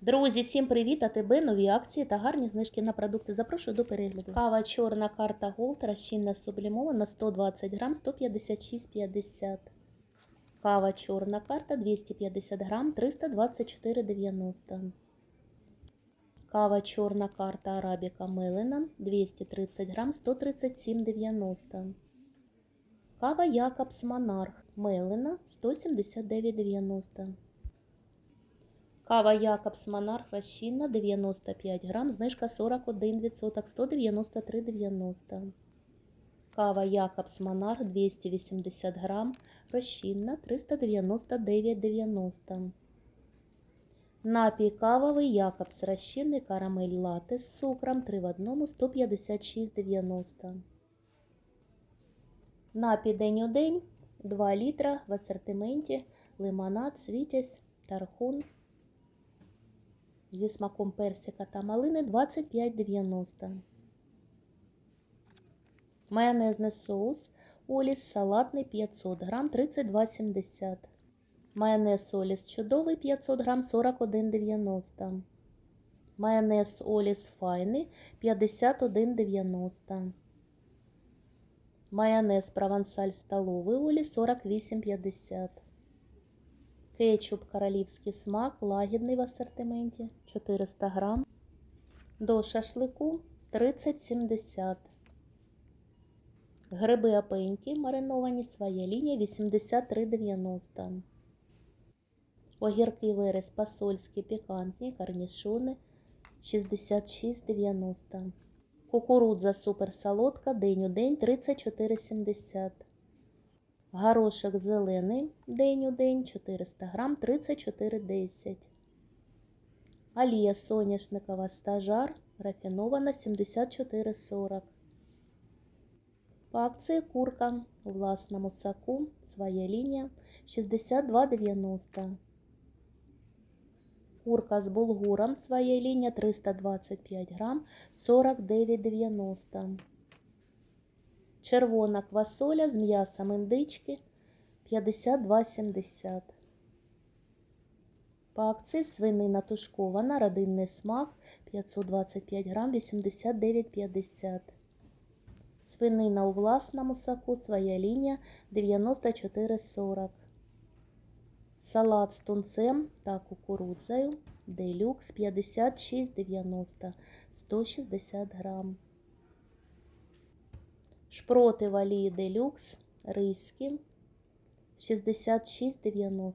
Друзі, всім привіт! АТБ, нові акції та гарні знижки на продукти. Запрошую до перегляду. Кава чорна карта Голд, розчинна сублімована 120 грам, 156,50. Кава чорна карта 250 грам, 324,90. Кава чорна карта Арабіка Мелена 230 грам, 137,90. Кава Якобс Монарх Мелена 179,90. Кава Якобс Монарх розчинна 95 грам, знижка 41%, 193,90. Кава Якобс Монарх 280 грам, розчинна 399,90. Напій кавовий Якобс розчинний карамель латте з цукром 3 в 1 156,90. Напій день у день 2 літра в асортименті лимонад, світязь, тархун зі смаком персика та малини 25,90. Майонезний соус Оліс салатний 500 грам 32,70. Майонез Оліс чудовий 500 грам 41,90. Майонез Оліс файний 51,90. Майонез провансаль столовий Оліс 48,50. Кетчуп королівський смак, лагідний в асортименті 400 грам. До шашлику 30,70. Гриби опеньки мариновані своя лінія 83,90. Огірки виріз посольські пікантні, корнішони 66,90. Кукурудза суперсолодка день у день 34,70. Горошок зелений день у день 400 грам 34,10. Алія соняшникова стажар рафінована 74,40. По акції курка у власному соку своя лінія 62,90. Курка з булгуром своя лінія 325 грам 49,90. Червона квасоля з м'ясом індички 52,70. По акції свинина тушкована, родинний смак 525 грам 89,50. Свинина у власному соку, своя лінія 94,40. Салат з тунцем та кукурудзою делюкс 56,90 160 грам. Шпроти в олії делюкс, ризькі 66,90.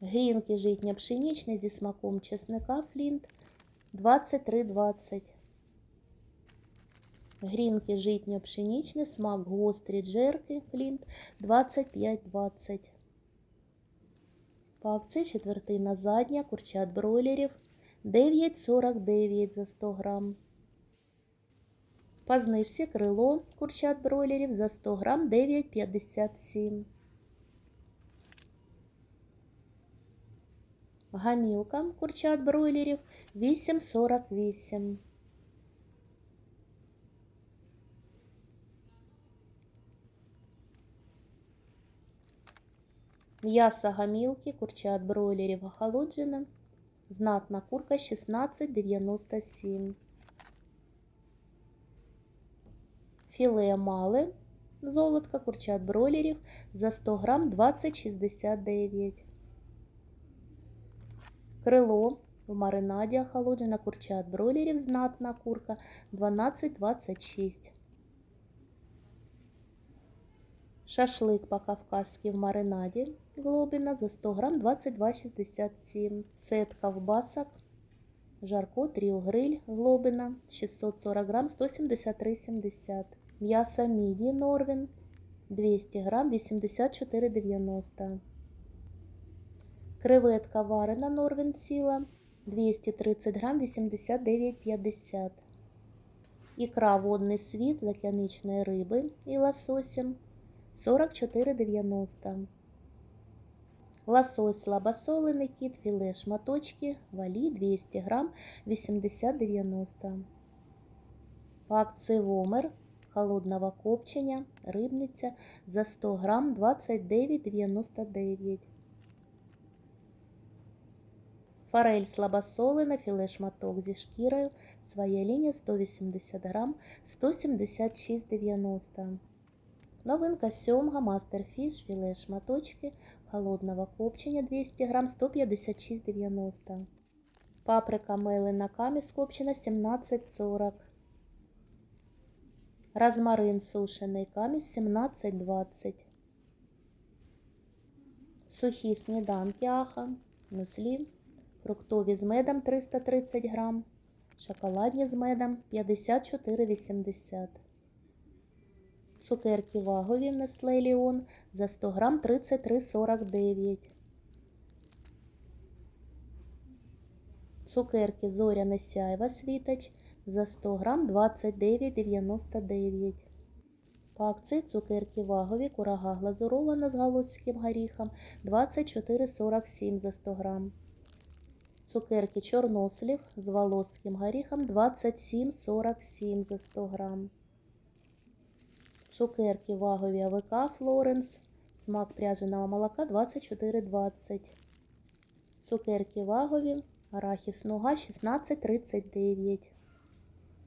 Грінки житня пшеничні зі смаком чесника флінт 23,20. Грінки житньо пшеничні, смак гострі джерки флінт 25,20. По акції четвертина задня, курчат бройлерів 9,49 за 100 грам. По знижці крило курчат бройлерів за 100 грам 9,57. Гамілка курчат бройлерів 8,48. М'ясо гамілки, курчат бройлерів охолоджене. Знатна курка 16,97. Філе мале, золотка, курчат бройлерів за 100 грам 20,69. Крило в маринаді охолоджена курчат бройлерів, знатна курка 12,26. Шашлик по-кавказски в маринаді глобіна за 100 грам 22,67. Сет ковбасок. Жарко Тріо Гриль глобіна 640 грам 173,70. М'ясо міді Норвін 200 грам 84,90. Креветка варена Норвін ціла 230 грам 89,50. Ікра водний світ з океанічної риби і лососем 44,90. Лосось слабосолений кіт, філе шматочки, валі 200 грам 80,90. По акції Вомер холодного копчення, рибниця за 100 грам 29,99. Форель слабосолена, філе шматок зі шкірою. Своя лінія 180 грам, 176,90. Новинка сьомга, мастерфіш, філе шматочки, холодного копчення 200 грам, 156,90. Паприка мелена каміс копчена 17,40. Розмарин сушений каміс 17,20. Сухі сніданки аха, мюслі, фруктові з медом 330 грам, шоколадні з медом 54,80. Цукерки вагові Nestle Leon за 100 грам 33,49. Цукерки Зоряне сяйва світоч за 100 грам 29,99. По акції цукерки вагові курага глазурована з галузьким горіхом 24,47 за 100 грам. Цукерки чорнослів з волоським горіхом 27,47 за 100 грам. Цукерки вагові АВК Флоренс. Смак пряженого молока 24,20. Цукерки вагові арахіс нуга 16,39.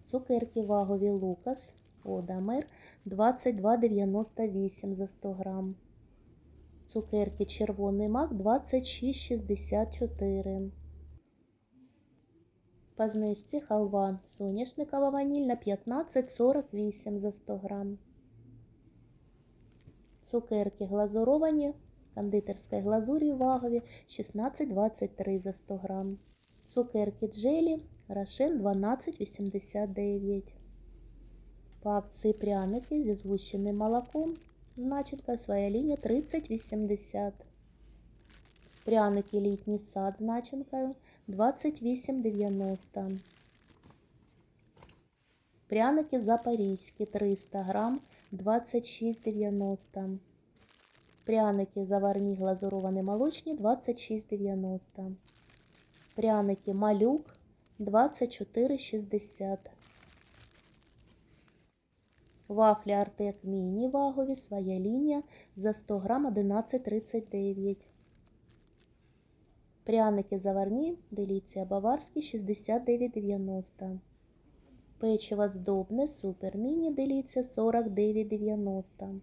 Цукерки вагові Лукас Одамер 22,98 за 100 грам. Цукерки червоний мак 26,64. По знижці халва соняшникова ванільна 15,48 за 100 грам. Цукерки глазуровані кондитерської глазурі вагові 16,23 за 100 грам. Цукерки джелі Рошен 12,89. По акції пряники зі згущеним молоком з начинкою своя лінія 30,80. Пряники літній сад з начинкою 28,90. Пряники запорізькі 300 грам 26,90. Пряники заварні глазуровані молочні 26,90. Пряники малюк 24,60. Вафлі Артек Міні вагові своя лінія за 100 грам 11,39. Пряники заварні, деліція баварські 69,90. Печиво здобне, супер міні, деліція 49,90.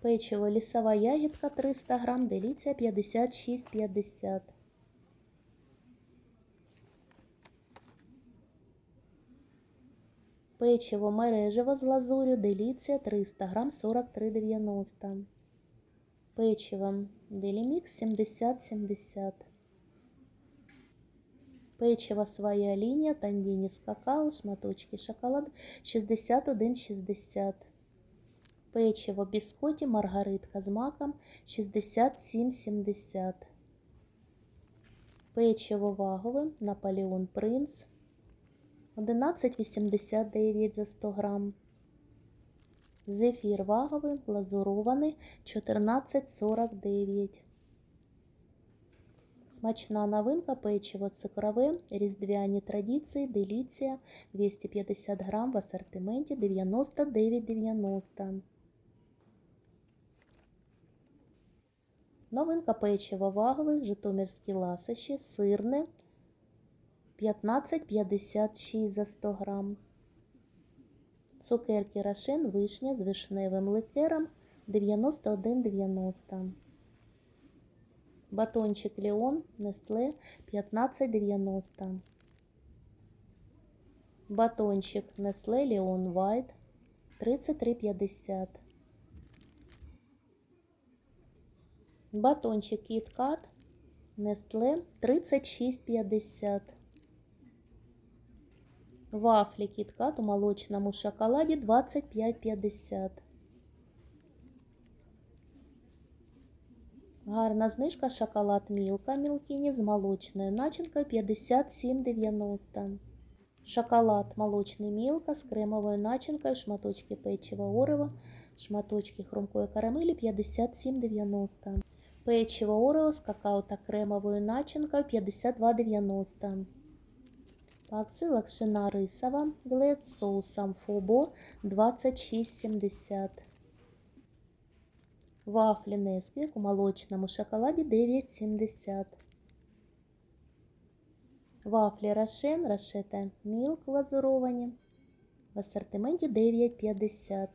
Печиво лісова ягідка 300 грам, деліція 56,50. Печиво мережево з лазурю, деліція 300 грам 43,90. Печиво делімікс 70,70. Печиво своя лінія, тандіні з какао, шматочки шоколад 61,60. Печиво біскоті, маргаритка з маком 67,70. Печиво вагове, Наполеон Принц 11,89 за 100 грам. Зефір ваговий, глазурований 14,49. Смачна новинка печиво цукрове, різдвяні традиції, деліція 250 грам в асортименті 99,90. Новинка печиво вагове, житомирські ласощі, сирне 15,56 за 100 грам. Цукерки Рошен вишня з вишневим ликером 91,90. Батончик Леон Nestle 15,90. Батончик Nestle Leon White 33,50. Батончик KitKat Nestle 36,50. Вафлі KitKat у молочному шоколаді 25,50. Гарна знижка шоколад Мілка Мілкіні з молочною начинкою 57,90. Шоколад молочний Мілка з кремовою начинкою, шматочки печива Орево, шматочки хрумкої карамелі 57,90. Печиво Орео з какао та кремовою начинкою 52,90. По акції лакшина рисова, глед з соусом Фобо 26,70. Вафлі Несквік у молочному шоколаді 9,70. Вафлі Рошен, Рошета Мілк глазуровані в асортименті 9,50.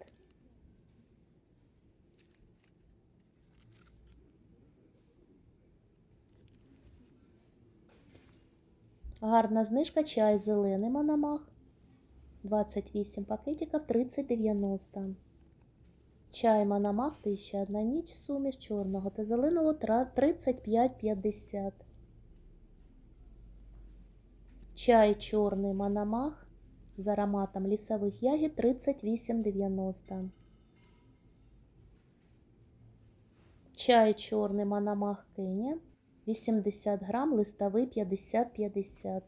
Гарна знижка чай зелений Мономах. 28 пакетиків 30,90. Чай Мономах 1001 ніч суміш чорного та зеленого 35,50. Чай чорний Мономах з ароматом лісових ягід 38,90. Чай чорний Мономах Кеня 80 грам, листовий 50-50.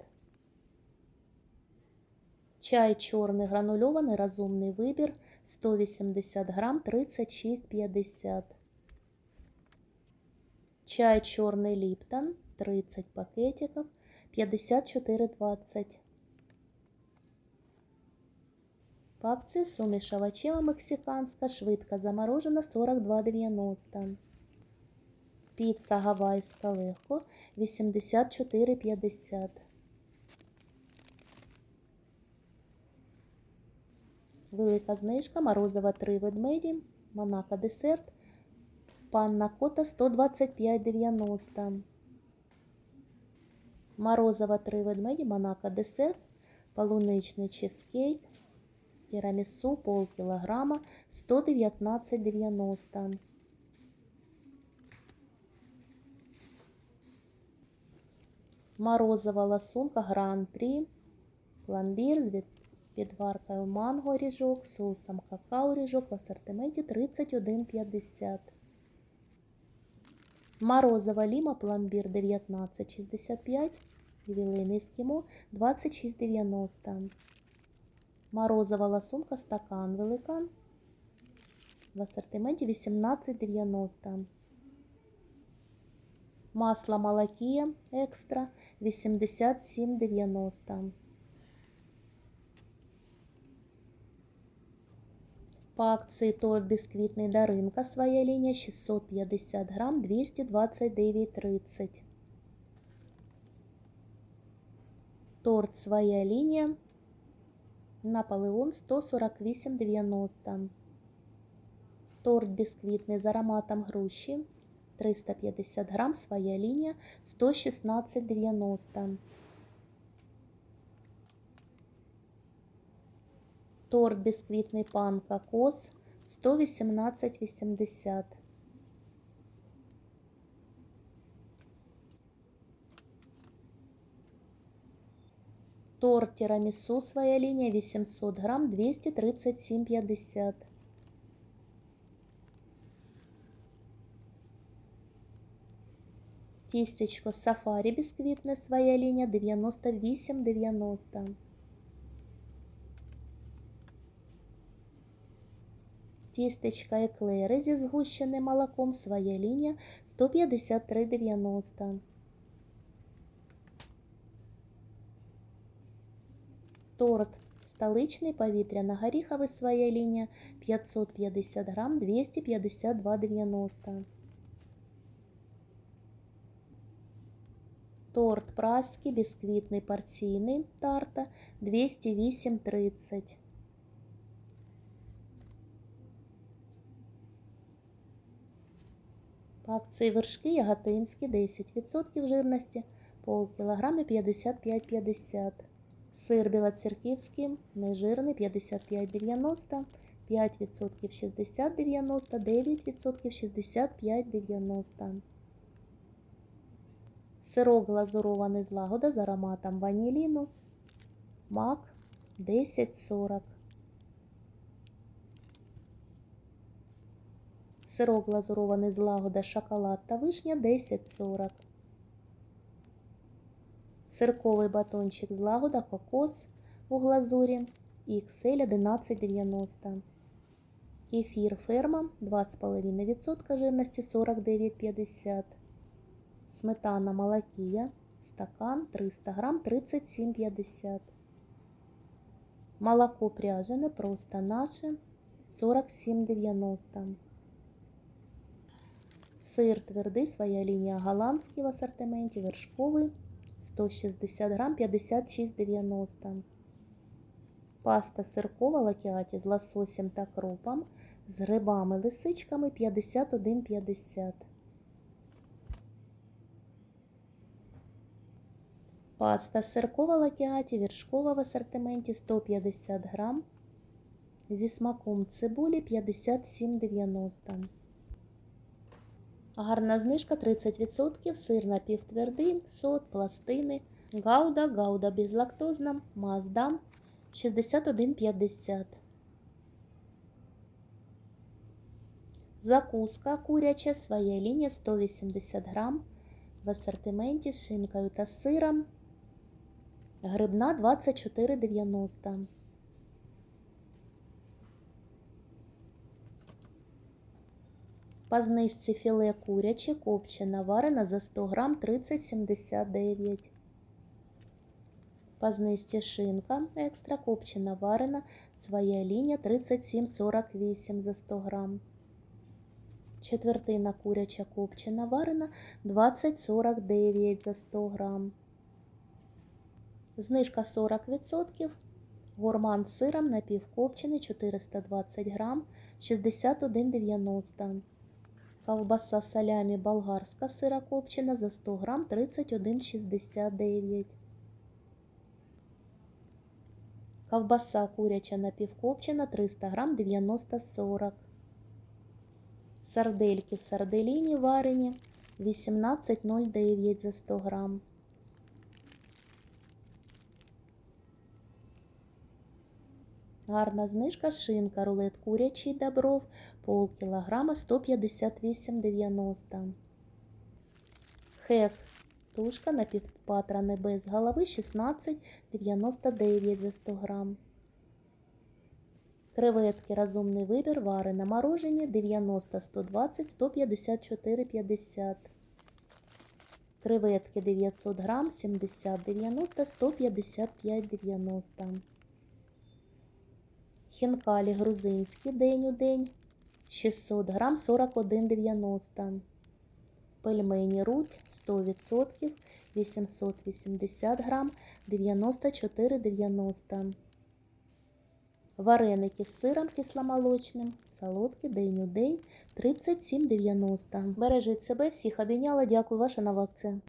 Чай чорний гранульований, розумний вибір 180 грам 36,50. Чай чорний Ліптон 30 пакетиків 54,20. По акції суміш овочева мексиканська, швидко заморожена 42,90. Піца гавайська легко 84,50. Велика знижка, морозова 3 ведмеді, Монако десерт, панна кота 125,90. Морозова 3 ведмеді, Монако десерт, полуничний чизкейк, тірамісу пол кілограма 119,90. Морозова ласунка гран-прі, пломбір з підваркою манго ріжок, соусом какао ріжок в асортименті 31,50. Морозова ліма пломбір 19,65. Ювілейний ескімо 26,90. Морозова ласунка стакан великан в асортименті 18,90. Масло Малакія екстра 87,90. По акції торт бісквітний Даринка своя лінія 650 грам 229,30. Торт своя лінія Наполеон 148,90. Торт бісквітний з ароматом груші 350 грам, своя лінія 116,90. Торт бісквітний пан кокос 118,80. Торт тирамісу своя лінія 800 грам 237,50. Тістечко сафарі бісквітне своя лінія 98,90. Тістечка еклери зі згущеним молоком своя лінія 153,90. Торт столичний повітряно-горіховий своя лінія 550 грам 252,90. Торт праський бісквітний порційний тарта 208,30. По акції вершки яготинські 10% жирності, пол кілограми 55,50. Сир білоцерківський, нежирний 55,90, 5% 60,90, 9% 65,90. Сирок глазурований з лагода з ароматом ваніліну, мак 10,40. Сирок глазурований з лагода шоколад та вишня 10,40. Сирковий батончик з лагода кокос у глазурі XL 11,90. Кефір ферма 2,5% жирності 49,50. Сметана молокія, стакан 300 грам 37,50. Молоко пряжене, просто наше 47,90. Сир твердий, своя лінія голландський в асортименті, вершковий 160 грам 56,90. Паста сиркова лакіаті з лососем та кропом, з грибами лисичками 51,50. Паста сиркова лакіаті, вершкова в асортименті 150 грам. Зі смаком цибулі 57,90. Гарна знижка 30%, сир напівтвердий, сот, пластини, гауда, гауда безлактозна, маздам 61,50. Закуска куряча, своя лінія 180 грам. В асортименті з шинкою та сиром. Грибна 24,90. По знижці філе куряче копчена варена за 100 грам 30,79. По знижці шинка екстра копчена варена своя лінія 37,48 за 100 грам. Четвертина куряча копчена варена 20,49 за 100 грам. Знижка 40%. Гурман з сиром напівкопчений 420 грам 61,90. Ковбаса салямі болгарська сира копчена за 100 грам 31,69. Ковбаса куряча напівкопчена 300 грам 90,40. Сардельки сарделіні варені 18,09 за 100 грам. Гарна знижка шинка, рулет курячий добров, пол кілограма 158,90. Хеф тушка на напівпатране без голови 16,99 за 100 грам. Креветки розумний вибір, варене морожені 90, 120, 154, 50. Креветки 900 грам 70, 90, 155, 90. Хінкалі грузинські день у день 600 грам 41,90. Пельмені руть 100% 880 грам 94,90. Вареники з сиром кисломолочним, солодкі день у день 37,90. Бережіть себе, всіх обійняла. Дякую, ваша нова акція.